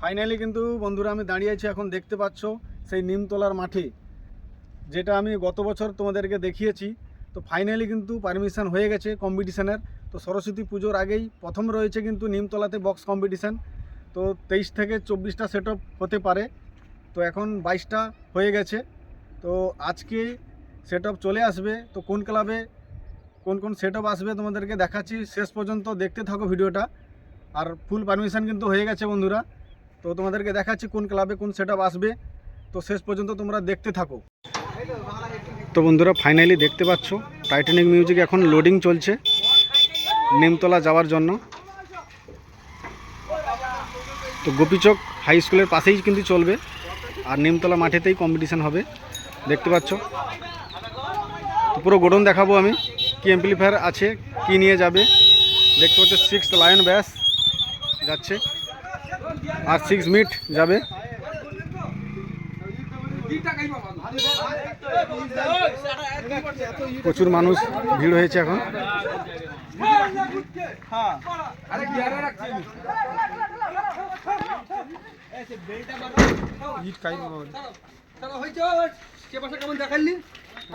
Finally কিন্তু বন্ধুরা আমি দাঁড়িয়ে আছি, এখন দেখতে পাচ্ছ সেই নিমতলার মাঠে, যেটা আমি গত বছর তোমাদেরকে দেখিয়েছি। তো ফাইনালি কিন্তু পারমিশন হয়ে গেছে কম্পিটিশানের তো সরস্বতী পুজোর আগেই প্রথম রয়েছে কিন্তু নিমতলাতে বক্স কম্পিটিশান তো তেইশ থেকে চব্বিশটা সেট হতে পারে। তো এখন বাইশটা হয়ে গেছে। তো আজকে সেট চলে আসবে। তো কোন ক্লাবে কোন কোন সেট আসবে তোমাদেরকে দেখাচ্ছি। শেষ পর্যন্ত দেখতে থাকো ভিডিওটা। আর ফুল পারমিশন কিন্তু হয়ে গেছে বন্ধুরা। তো তোমাদেরকে দেখাচ্ছি কোন ক্লাবে কোন সেট আসবে। তো শেষ পর্যন্ত তোমরা দেখতে থাকো। তো বন্ধুরা ফাইনালি দেখতে পাচ্ছ টাইটানিক মিউজিক এখন লোডিং চলছে নিমতলা যাওয়ার জন্য। তো গোপীচক হাই স্কুলের পাশেই কিন্তু চলবে, আর নিমতলা মাঠেতেই কম্পিটিশান হবে। দেখতে পাচ্ছ পুরো গোডন দেখাবো আমি, কি এমপ্লিফায়ার আছে, কি নিয়ে যাবে। দেখতে পাচ্ছ সিক্স লায়ন ব্যাস, যাচ্ছে। আর সিক্স মিট যাবে। প্রচুর মানুষ ভিড় হয়েছে এখন। কেমন দেখালি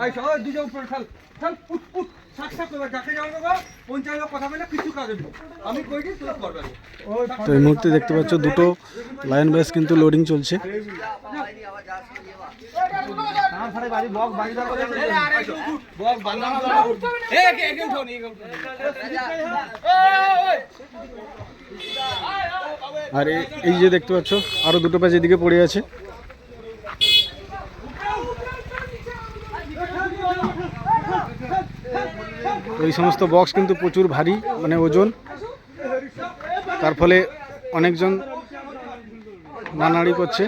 আই সবাই দুটো উপরে খাল খাল পুট পুট শাক শাক করে দেখে যাও বাবা পঞ্চায়েত কথা বলে কিছু কাজ নেই। আমি কইছি তুই করবে তো এই মুহূর্তে দেখতে পাচ্ছ দুটো লাইন ব্যাস কিন্তু লোডিং চলছে। আর এই যে দেখতে পাচ্ছ আরও দুটো ব্যাচ এদিকে পড়ে আছে। তো এই সমস্ত বক্স কিন্তু প্রচুর ভারী মানে ওজন। তার ফলে অনেকজন নানাড়ি করছে।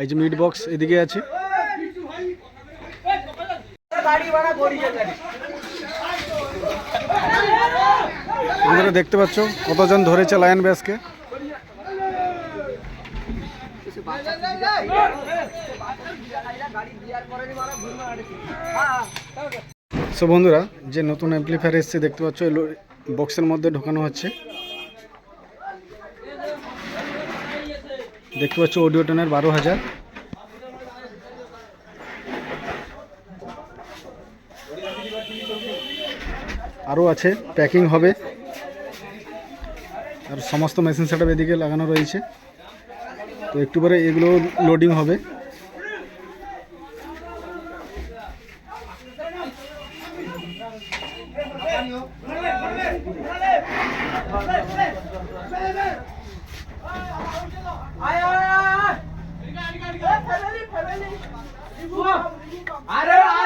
এই যে মিট বক্স এদিকে আছে। আপনারা দেখতে পাচ্ছ কতজন ধরেছে লায়ন ব্যাসকে সো বন্ধুরা যে নতুন অ্যাম্পলিফায়ার এসছে দেখতে পাচ্ছ বক্সের মধ্যে ঢোকানো হচ্ছে দেখতে পাচ্ছ অডিও টোনের বারো হাজার আরও আছে প্যাকিং হবে আর সমস্ত মেশিন সেটআপ এদিকে লাগানো রয়েছে তো একটু পরে এগুলো লোডিং হবে। আরে